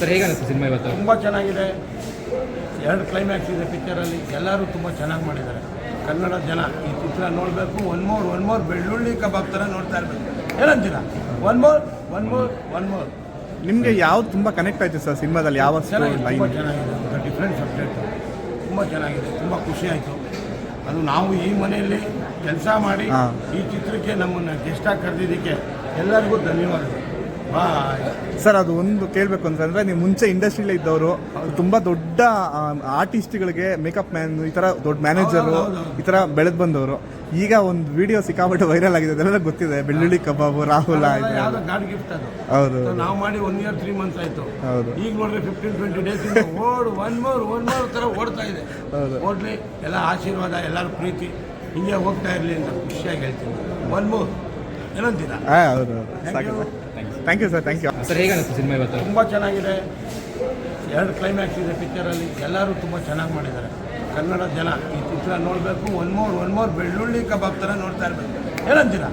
Sir ಹೇಗೆ ಅನಿಸ್ತು cinema ಇವತ್ತು? ತುಂಬ ಚೆನ್ನಾಗಿದೆ. ಎರಡು ಕ್ಲೈಮ್ಯಾಕ್ಸ್ ಇದೆ ಪಿಕ್ಚರಲ್ಲಿ ಎಲ್ಲರೂ ತುಂಬ ಚೆನ್ನಾಗಿ ಮಾಡಿದ್ದಾರೆ. ಕನ್ನಡ ಜನ ಈ ಚಿತ್ರ ನೋಡಬೇಕು. ಒನ್ ಮೋರ್ ಒನ್ ಮೋರ್ ಬೆಳ್ಳುಳ್ಳಿ ಕಬಾಬ್ ಥರ ನೋಡ್ತಾ ಇರಬೇಕು. ಏನಂತೀರ? One more one more one more ನಿಮಗೆ ಯಾವ್ದು ತುಂಬ ಕನೆಕ್ಟ್ ಆಯಿತು ಸರ್ ಸಿನಿಮಾದಲ್ಲಿ? ಯಾವ ಚೆನ್ನಾಗಿದೆ ತುಂಬ ಚೆನ್ನಾಗಿದೆ. ಒಂದು ಡಿಫ್ರೆಂಟ್ ಸಬ್ಜೆಕ್ಟ್ ತುಂಬ ಚೆನ್ನಾಗಿದೆ. ತುಂಬ ಖುಷಿ ಆಯಿತು. ಅದು ನಾವು ಈ ಮನೆಯಲ್ಲಿ ಕೆಲಸ ಮಾಡಿ ಈ ಚಿತ್ರಕ್ಕೆ ನಮ್ಮನ್ನು ಗೆಸ್ಟಾಗಿ ಕರೆದಿದ್ದಕ್ಕೆ ಎಲ್ಲರಿಗೂ ಧನ್ಯವಾದಗಳು. ಸರ್ ಅದು ಒಂದು ಕೇಳಬೇಕು ಅಂತಂದ್ರೆ ನೀವು ಮುಂಚೆ ಇಂಡಸ್ಟ್ರಿಲೇ ಇದ್ದವರು ತುಂಬ ದೊಡ್ಡ ಆರ್ಟಿಸ್ಟ್ಗಳಿಗೆ ಮೇಕಪ್ ಮ್ಯಾನ್ ಈ ಥರ ದೊಡ್ಡ ಮ್ಯಾನೇಜರು. ಈ ಥರ ಬೆಳೆದು ಬಂದವರು. ಈಗ ಒಂದು ವಿಡಿಯೋ ಸಿಕ್ಕಾಪಟ್ಟೆ ವೈರಲ್ ಆಗಿದೆ ಅದೆಲ್ಲ ಗೊತ್ತಿದೆ. ಬೆಳ್ಳುಳ್ಳಿ ಕಬಾಬು ರಾಹುಲ್ ಹೌದು ನಾವು ಮಾಡಿ ಒನ್ ಇಯರ್ ತ್ರೀ ಮಂತ್ಸ್ ಆಯಿತು. ಹೌದು. ಈಗ ನೋಡ್ರಿ ಫಿಫ್ಟೀನ್ ಟ್ವೆಂಟಿ ಡೇಸ್ ಓಡ್ ಒನ್ ಮೋರ್ ಒನ್ ಮೋರ್ ಥರ ಓಡ್ತಾ ಇದೆ. ಹೌದು. ಓಡ್ಲಿ ಎಲ್ಲ ಆಶೀರ್ವಾದ ಎಲ್ಲರ ಪ್ರೀತಿ ಹಿಂಗೆ ಹೋಗ್ತಾ ಇರಲಿ ಅಂತ ಖುಷಿಯಾಗಿ ಹೇಳ್ತೀನಿ. ಒನ್ ಮೋರ್ ಏನಂತೀರಾ ಹೌದು ಹೌದು. Thank you sir thank you sir ಹೇಗಾಗುತ್ತೆ ಸಿನಿಮಾ ಇವತ್ತು? ತುಂಬ ಚೆನ್ನಾಗಿದೆ. ಎರಡು ಕ್ಲೈಮ್ಯಾಕ್ಸ್ ಇದೆ ಪಿಕ್ಚರಲ್ಲಿ ಎಲ್ಲರೂ ತುಂಬ ಚೆನ್ನಾಗಿ ಮಾಡಿದ್ದಾರೆ. ಕನ್ನಡ ಜನ ಈ ಚಿತ್ರ ನೋಡಬೇಕು. ಒನ್ ಮೋರ್ ಒನ್ ಮೋರ್ ಬೆಳ್ಳುಳ್ಳಿ ಕಬಾಬ್ ಥರ ನೋಡ್ತಾ ಇರಬೇಕು. ಏನಂತೀರ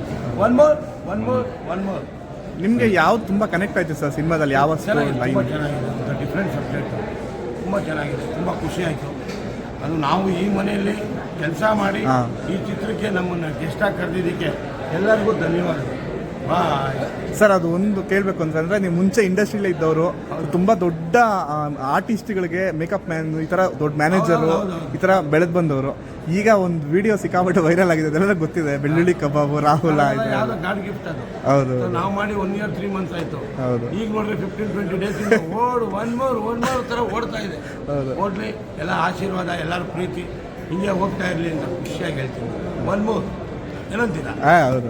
one more one more one more ನಿಮಗೆ ಯಾವ್ದು ತುಂಬ ಕನೆಕ್ಟ್ ಆಯ್ತು ಸರ್ ಸಿನಿಮಾದಲ್ಲಿ? ಯಾವ ಚೆನ್ನಾಗಿದೆ ತುಂಬ ಚೆನ್ನಾಗಿದೆ. ಒಂದು ಡಿಫ್ರೆಂಟ್ ಸಬ್ಜೆಕ್ಟ್ ತುಂಬ ಚೆನ್ನಾಗಿದೆ. ತುಂಬ ಖುಷಿ ಆಯಿತು. ಅದು ನಾವು ಈ ಮನೆಯಲ್ಲಿ ಕೆಲಸ ಮಾಡಿ ಈ ಚಿತ್ರಕ್ಕೆ ನಮ್ಮನ್ನು ಗೆಸ್ಟಾಗಿ ಕರೆದಿದ್ದಕ್ಕೆ ಎಲ್ಲರಿಗೂ ಧನ್ಯವಾದಗಳು. ಸರ್ ಅದು ಒಂದು ಕೇಳಬೇಕು ಅಂತಂದ್ರೆ ನೀವು ಮುಂಚೆ ಇಂಡಸ್ಟ್ರಿಲೇ ಇದ್ದವರು ತುಂಬ ದೊಡ್ಡ ಆರ್ಟಿಸ್ಟ್ಗಳಿಗೆ ಮೇಕಪ್ ಮ್ಯಾನ್ ಈ ಥರ ದೊಡ್ಡ ಮ್ಯಾನೇಜರು. ಈ ಥರ ಬೆಳೆದು ಬಂದವರು. ಈಗ ಒಂದು ವಿಡಿಯೋ ಸಿಕ್ಕಾಪಟ್ಟೆ ವೈರಲ್ ಆಗಿದೆ ಅದೆಲ್ಲ ಗೊತ್ತಿದೆ. ಬೆಳ್ಳುಳ್ಳಿ ಕಬಾಬು ರಾಹುಲ್ ಹೌದು ನಾವು ಮಾಡಿ ಒನ್ ಇಯರ್ ತ್ರೀ ಮಂತ್ಸ್ ಆಯಿತು. ಹೌದು. ಈಗ ನೋಡ್ರಿ ಫಿಫ್ಟೀನ್ ಟ್ವೆಂಟಿ ಡೇಸ್ ಓಡ್ ಒನ್ ಮೋರ್ ಒನ್ ಮೋರ್ ಥರ ಓಡ್ತಾ ಇದೆ. ಹೌದು. ಓಡ್ಲಿ ಎಲ್ಲ ಆಶೀರ್ವಾದ ಎಲ್ಲರ ಪ್ರೀತಿ. ಹಿಂಗೆ ಹೋಗ್ತಾ ಇರಲಿ ಅಂತ ಖುಷಿಯಾಗಿ ಹೇಳ್ತೀನಿ. ಒನ್ ಮೋರ್ ಏನಂತೀರಾ? ಹೌದು